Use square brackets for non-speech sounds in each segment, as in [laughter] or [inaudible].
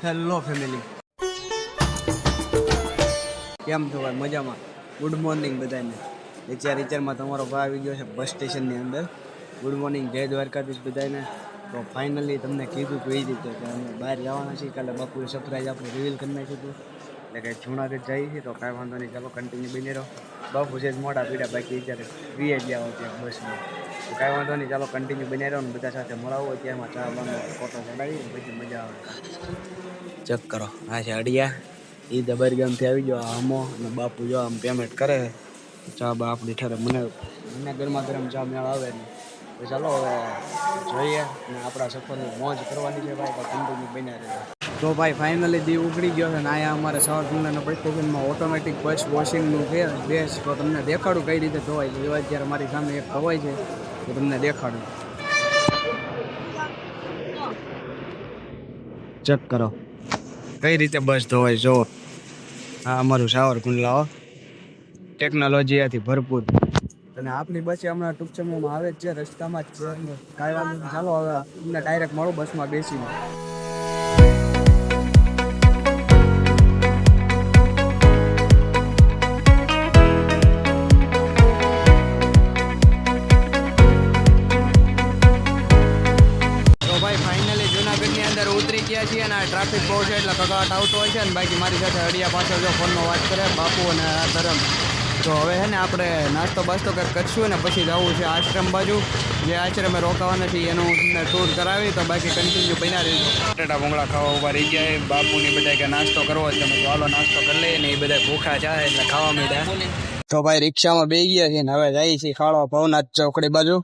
Hello family કેમ છો ભાઈ? મજામાં? ગુડ મોર્નિંગ બધાને. વિચાર વિચારમાં તમારો ભાઈ આવી ગયો છે બસ સ્ટેશનની અંદર. ગુડ મોર્નિંગ જય દ્વારકાધીશ બધાને. તો ફાઇનલી તમને કીધું કહી રીતે કે અમે બહાર જવાના છીએ. કાલે બાપુએ સરપ્રાઈઝ આપણે રિવીલ કરી નાખ્યું હતું. એટલે કે જુનાગઢ જઈએ છીએ તો કાંઈ વાંધો નહીં. ચાલો કન્ટિન્યુ બની રહો. બાપુ છે મોટા પીડા બાકી અત્યારે ફ્રી જ આવો ત્યાં બસમાં. તો કાંઈ વાંધો નહીં, ચાલો કન્ટિન્યુ બની રહો ને બધા સાથે મળાવો. ત્યાંમાં ચા બાનો ફોટો ચડાવી પછી મજા આવે. ચેક કરો. આ છે અડિયા. એ દબરગામથી આવી ગયો. આ હમો અને બાપુ જો આમ પેમેન્ટ કરે ચા બા આપણી ઠરે. મને મને ગરમા ગરમ ચા મેળ આવે ને ચાલો હવે જોઈએ અને આપણા સફરની મોજ કરવાની છે ભાઈ, તો કન્ટિન્યુ બન્યા રહે. તો ભાઈ ફાઇનલી દી ઉગડી ગયો છે ને અહીંયા અમારે સવાર સુંદરના સ્ટેશનમાં ઓટોમેટિક બસ વોશિંગનું છે બેસ તો તમને દેખાડું કઈ રીતે ધોવાય છે. એવા અત્યારે મારી સામે એક ધોવાય છે. તો તમને દેખાડું. ચેક કરો. કઈ રીતે બસ ધોવાય જો આ અમારું સાવરકુંડલા ટેકનોલોજી ટેકનોલોજીથી ભરપૂર. અને આપણી બસ હમણાં ટૂંક સમયમાં આવે જ છે, રસ્તામાં જ ચાલો, હવે અમને ડાયરેક્ટ મળો બસમાં બેસીને. ટ્રાફિક બહુ છે એટલે કગાટ આવતો હોય છે ને બાકી મારી સાથે અડિયા પાછળ જો ફોનમાં વાત કરે, બાપુ અને ધરમ. તો હવે છે ને આપણે નાસ્તો બાસ્તો કંઈક કરશું ને પછી જવું છે આશ્રમ બાજુ. જે આશ્રમે રોકાવાના છે એનું તમને ટૂર કરાવી, તો બાકી કન્ટિન્યુ બન્યા રહીશું બટેટા, ભૂંગળા ખાવા ઊભા રહી ગયા બાપુની બધા કે નાસ્તો કરવો છે તમે ચાલો નાસ્તો કરી લઈએ ને એ બધા ભૂખા જાય એટલે ખાવા મીઠા તો ભાઈ રિક્ષામાં બે ગયા છીએ ને હવે જઈએ છીએ ખાડવા ભવનાથ ચોકડી બાજુ.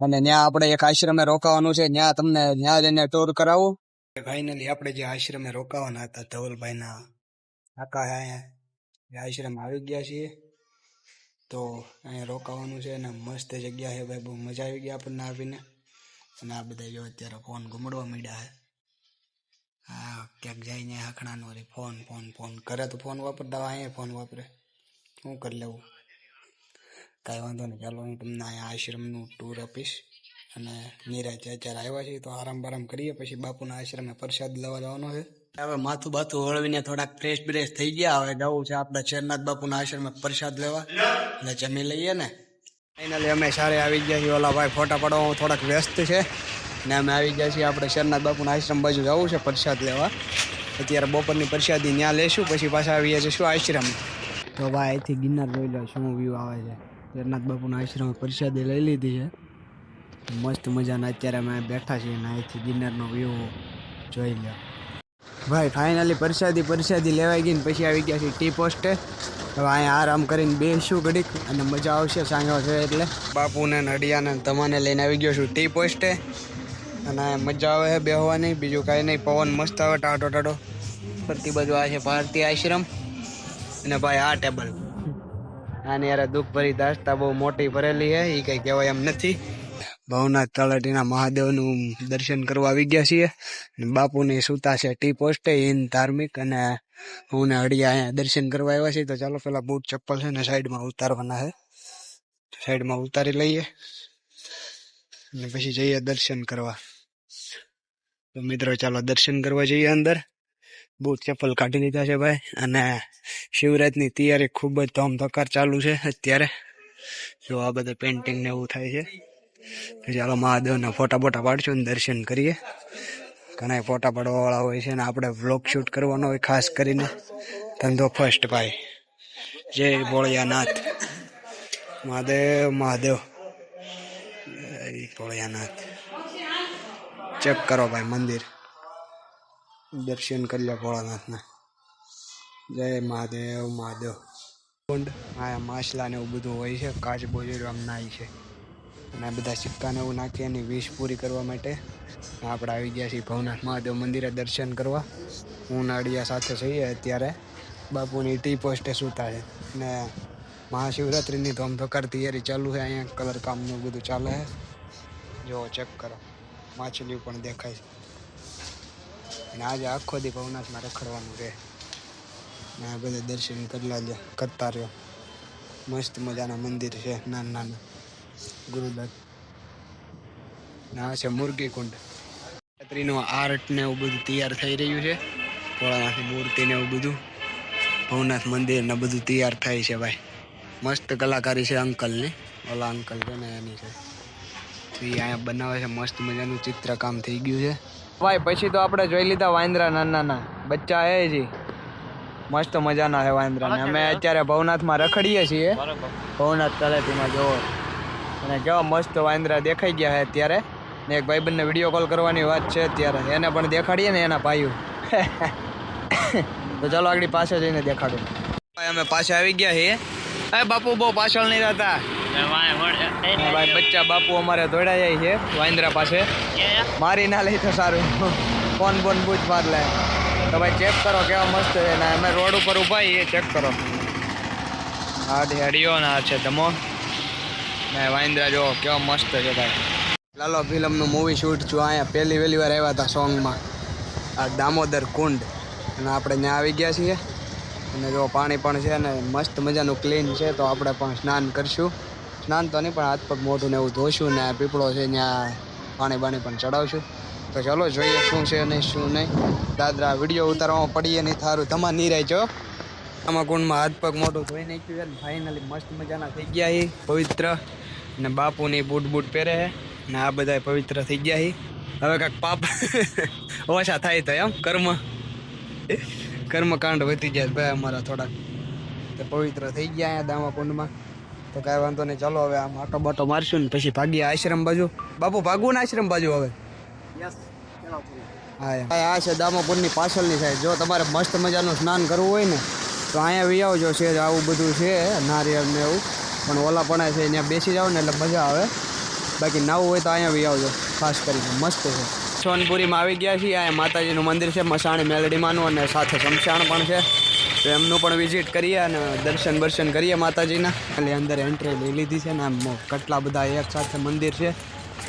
અને ત્યાં આપણે એક આશ્રમે રોકાવાનું છે ત્યાં તમને ત્યાં જઈને ટૂર કરાવું. ફાઇનલી આપણે જે આશ્રમે રોકાવાના હતા, ધવલભાઈના કાકા અહીંયા આશ્રમ આવી ગયા છીએ. તો અહીંયા રોકાવાનું છે અને મસ્ત જગ્યા છે ભાઈ, બહુ મજા આવી ગઈ આપણને આવીને. અને આ બધા જો અત્યારે ફોન ગુમડવા માંડ્યા છે. હા, ક્યાંક જઈને હાખણાનો રે ફોન ફોન ફોન કરે તો ફોન વાપરતા હોય, અહીંયા ફોન વાપરે. શું કરી લેવું? કાંઈ વાંધો નહીં, ચાલો હું તમને અહીંયા આશ્રમનું ટૂર આપીશ. અને નિરાજ અત્યારે આવ્યા છીએ તો આરામ બારામ કરીએ, પછી બાપુના આશ્રમે પ્રસાદ લેવા જવાનો છે. હવે માથું બાથું હળવીને થોડાક ફ્રેશ બ્રેશ થઈ ગયા. હવે જવું છે આપણે શેરનાથ બાપુના આશ્રમે પ્રસાદ લેવા. એટલે જમી લઈએ ને. ફાઇનલી અમે સારે આવી ગયા છીએ. ઓલા ભાઈ ફોટા પાડવામાં થોડાક વ્યસ્ત છે. ને અમે આવી ગયા છીએ આપણે શેરનાથ બાપુના આશ્રમ બાજુ જવું છે પ્રસાદ લેવા. અત્યારે બપોરની પ્રસાદી ત્યાં લેશું, પછી પાછા આવીએ જઈશું આશ્રમ. તો ભાઈ અહીંથી ગિરનાર જોઈ લો શું વ્યૂ આવે છે. શેરનાથ બાપુના આશ્રમે પ્રસાદી લઈ લીધી છે. મસ્ત મજાના અત્યારે અમે બેઠા છીએ અને અહીંથી ગિરનારનો વ્યૂ જોઈ લો ભાઈ ફાઇનલી પ્રસાદી પ્રસાદી લેવાઈ ગઈ ને પછી આવી ગયા છે ટી પોસ્ટે હવે અહીંયા આરામ કરીને બેસું ઘડીક અને મજા આવશે સાંગો છે એટલે. બાપુને નડિયાને તમાને લઈને આવી ગયો છું ટી પોસ્ટે અને મજા આવે છે બેહવાની, બીજું કાંઈ નહીં, પવન મસ્ત આવે ટાટો ટાટો ફરતી બાજુ આ છે ભારતીય આશ્રમ. અને ભાઈ આ ટેબલ. આની યાર દુઃખ ભરી દાસ્તા બહુ મોટી ભરેલી છે એ કંઈ કહેવાય એમ નથી. ભવનાથ તળાટીના મહાદેવનું દર્શન કરવા આવી ગયા છીએ. અને બાપુની સુતા છે ટી પોસ્ટે ઇન ધાર્મિક અને હું ને અડિયા અહીંયા દર્શન કરવા આવ્યા છીએ. તો ચાલો પેલા બૂટ ચપ્પલ છે ને સાઈડમાં ઉતારવાના છે. સાઈડમાં ઉતારી લઈએ અને પછી જઈએ દર્શન કરવા. તો મિત્રો, ચાલો દર્શન કરવા જઈએ અંદર. બૂટ ચપ્પલ કાઢી લીધા છે ભાઈ. અને શિવરાજની તૈયારી ખૂબ જ ધોમધકાર ચાલુ છે અત્યારે. જો આ બધા પેન્ટિંગ ને એવું થાય છે. ચાલો મહાદેવના ફોટા બોટા પાડશું ને દર્શન કરીએ. ઘણા ફોટા પાડવા વાળા હોય છે ને આપણે વ્લોગ શૂટ કરવાનો હોય ખાસ કરીને. ધંધો ફર્સ્ટ ભાઈ. જય ભોળિયાનાથ. મહાદેવ મહાદેવ. ભોળિયાનાથ. ચેક કરો ભાઈ મંદિર. દર્શન કરી લો ભોળાનાથના. જય મહાદેવ મહાદેવ. હા માછલા ને એવું બધું હોય છે કાચબો જેવું આમ નાય છે. અને બધા સિક્કાને એવું નાખી એની વિશ પૂરી કરવા માટે આપણે આવી ગયા છીએ ભવનાથ મહાદેવ મંદિરે દર્શન કરવા. હું નાડિયા સાથે જઈએ અત્યારે. બાપુની ટી પોસ્ટે સૂતા છે. ને મહાશિવરાત્રિની ધમધકાર તૈયારી ચાલુ છે. અહીંયા કલર કામનું બધું ચાલે છે. જો ચેક કરો. માછલીઓ પણ દેખાય છે. અને આજે આખો દી ભવનાથમાં રખડવાનું રહે ને આ બધા દર્શન કરી લાગે કરતા રહ્યો. મસ્ત મજાના મંદિર છે. નાના નાના. ગુરુદત્ત. ના છે મુરગી કુંડ નવરાત્રીનું આર્ટ ને એવું બધું તૈયાર થઈ રહ્યું છે. ભોળાનાથની મૂર્તિ ને એવું બધું. ભવનાથ મંદિર ને બધું તૈયાર થાય છે ભાઈ. મસ્ત કલાકારી છે અંકલની ઓલા અંકલ છે ને એની છે. એ અહીંયા બનાવે છે મસ્ત મજાનું ચિત્રકામ થઈ ગયું છે. ભાઈ પછી તો આપણે જોઈ લીધા વાંદરા નાના નાના બચ્ચા હે જી. મસ્ત મજાના છે વાંદરા ને અમે અત્યારે ભવનાથમાં રખડીએ છીએ. ભવનાથ તળેટીમાં જોવો અને કેવા મસ્ત વાંદરા દેખાઈ ગયા છે અત્યારે. ને એક ભાઈબંધને વીડિયો કોલ કરવાની વાત છે અત્યારે. એને પણ દેખાડીએ ને એના ભાઈઓ. [laughs] તો ચાલો આગળ પાસે જઈને દેખાડું. ભાઈ અમે પાછા આવી ગયા છીએ અરે બાપુ બહુ પાછળ નહીં રહેતા. ભાઈ બચ્ચા બાપુ અમારે દોડા જાય છે વાંદરા પાસે. મારી ના લઈ તો સારું. ફોન બોન બૂજ માર લે. તો ભાઈ ચેક કરો કેવા મસ્ત છે. ને અમે રોડ ઉપર ઊભા છીએ. ચેક કરો. હાડી હેડીઓ ના છે ધમો. ને વાંદરા જો, કેવો મસ્ત છે ભાઈ. લાલો ફિલ્મનું મૂવી શૂટ છું, અહીંયા પહેલી વહેલી વાર આવ્યા હતા સોંગમાં. આ દામોદર કુંડ. અને આપણે ત્યાં આવી ગયા છીએ. અને જો પાણી પણ છે ને, મસ્ત મજાનું ક્લીન છે, તો આપણે પણ સ્નાન કરશું. સ્નાન તો નહીં, પણ હાથ પગ મોઢું ને એવું ધોશું ને પીપળો છે ત્યાં પાણી બાણી પણ ચડાવશું. તો ચલો જોઈએ શું છે નહીં શું નહીં. દાદરા વીડિયો ઉતારવામાં પડીએ નહીં, થારું. તમારે નહીં રહેજો આમાં કુંડમાં હાથ પગ મોઢું ધોઈ નાખ્યું છે ફાઇનલી મસ્ત મજાના થઈ ગયા એ પવિત્ર. ને બાપુની બૂટ બૂટ પહેરે છે ને આ બધા પવિત્ર થઈ ગયા છે. હવે કાંઈક પાપ [laughs] ઓછા થાય તો એમ કર્મ. કર્મકાંડ વધી જાય ભાઈ અમારા થોડાક તો પવિત્ર થઈ ગયા અહીંયા દામા કુંડમાં તો કાંઈ વાંધો નહીં ચાલો હવે આમ આટો બાટો મારશું ને પછી ભાગીએ આશ્રમ બાજુ. બાપુ ભાગવું ને આશ્રમ બાજુ હવે. હા. આ છે દામાપુરની પાછળની સાઈડ. જો તમારે મસ્ત મજાનું સ્નાન કરવું હોય ને તો અહીંયા વી આવજો છે આવું બધું છે નારિયેળ ને એવું. પણ ઓલા પણ છે, ત્યાં બેસી જાવ ને એટલે મજા આવે. બાકી નવું હોય તો અહીંયા વી આવજો, ખાસ કરીને. મસ્ત છે. સોનપુરીમાં આવી ગયા છીએ, અહીંયા માતાજીનું મંદિર છે, મસાણી મેલડીમાંનું અને સાથે શમશાન પણ છે. તો એમનું પણ વિઝિટ કરીએ અને દર્શન બર્શન કરીએ માતાજીના. એટલે અંદર એન્ટ્રી લઈ લીધી છે ને આમ કેટલા બધા એક સાથે મંદિર છે.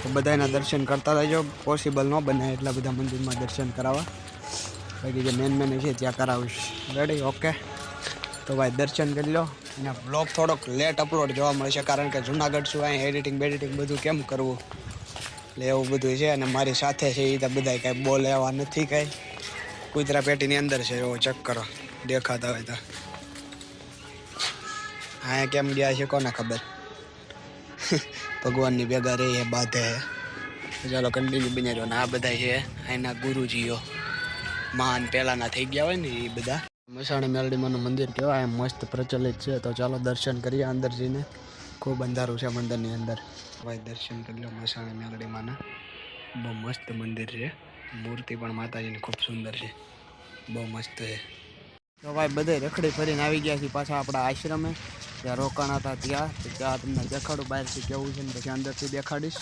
તો બધાના દર્શન કરતા રહેજો. પોસિબલ ન બને એટલા બધા મંદિરમાં દર્શન કરાવવા. બાકી જે મેન મેન છે, ત્યાં કરાવીશ. રેડી ઓકે તો ભાઈ દર્શન કરી લો. અને બ્લોગ થોડોક લેટ અપલોડ જોવા મળશે, કારણ કે જુનાગઢ શું અહીં એડિટિંગ બેડિટિંગ બધું કેમ કરવું? એટલે એવું બધું છે. અને મારી સાથે છે એ તો બધા કાંઈ બોલે એવા નથી કાંઈ. કુતરા પેટીની અંદર છે એવો ચેક કરો દેખાતા હોય તો. અહીંયા કેમ ગયા છે કોને ખબર? ભગવાનની ભેગા રહી બાધે ચાલો કન્ટિન્યુ બની રહો ને આ બધા છે અહીંના ગુરુજીઓ. મહાન પહેલાંના થઈ ગયા હોય ને એ બધા. મસાણી મેલડીમાંનું મંદિર કહેવાય મસ્ત પ્રચલિત છે. તો ચાલો દર્શન કરીએ અંદર જઈને. ખૂબ અંધારું છે મંદિરની અંદર. ભાઈ, દર્શન કરી લો મસાણી મેલડીમાંના. બહુ મસ્ત મંદિર છે. મૂર્તિ પણ માતાજીની ખૂબ સુંદર છે. બહુ મસ્ત છે. તો ભાઈ, બધે રખડી ફરીને આવી ગયા છીએ પાછા આપણા આશ્રમે. ત્યાં રોકાણા હતા ત્યાં. ત્યાં તમને દેખાડું બહારથી કેવું છે ને પછી અંદરથી દેખાડીશ.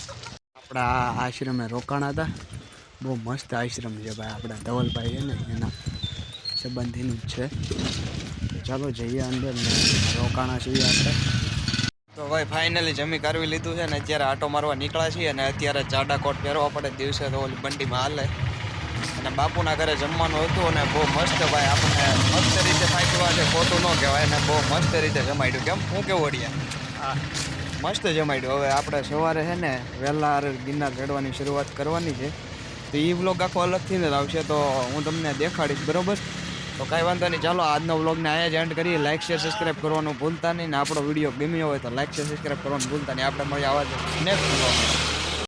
આપણા આશ્રમે રોકાણા હતા. બહુ મસ્ત આશ્રમ છે ભાઈ, આપણા ધવલભાઈ છે ને એના. સંબંધીનું જ છે. ચાલો જઈએ અંદર રોકાણા છીએ આપણે. તો ભાઈ ફાઇનલી જમી કરવી લીધું છે ને અત્યારે આટો મારવા નીકળ્યા છીએ અને અત્યારે જાડા કોટ પહેરવા પડે દિવસે તો ઓલી બંડીમાં હાલે. અને બાપુના ઘરે જમવાનું હતું અને બહુ મસ્ત ભાઈ આપણને મસ્ત રીતે ફાંકવા છે ખોટું ન કહેવાય અને બહુ મસ્ત રીતે જમાડ્યું. કેમ? હું કેવું અડિયા મસ્ત જમાડ્યું. હવે આપણે સવારે છે ને વહેલા ગિરનાર ચડવાની શરૂઆત કરવાની છે. તો એ વ્લોગ આખો અલગથી જ આવશે તો હું તમને દેખાડીશ બરોબર? તો કાંઈ વાંધો નહીં, ચાલો આજનો વ્લોગને અહીંયા જ એન્ડ કરીએ. લાઇક શેર સબસ્ક્રાઈબ કરવાનું ભૂલતા નહીં ને આપણો વીડિયો ગમ્યો હોય તો લાઇક શેર સબસ્ક્રાઈબ કરવાનું ભૂલતા નહીં. આપણે મળીએ આવા જ નેક્સ્ટ વ્લોગ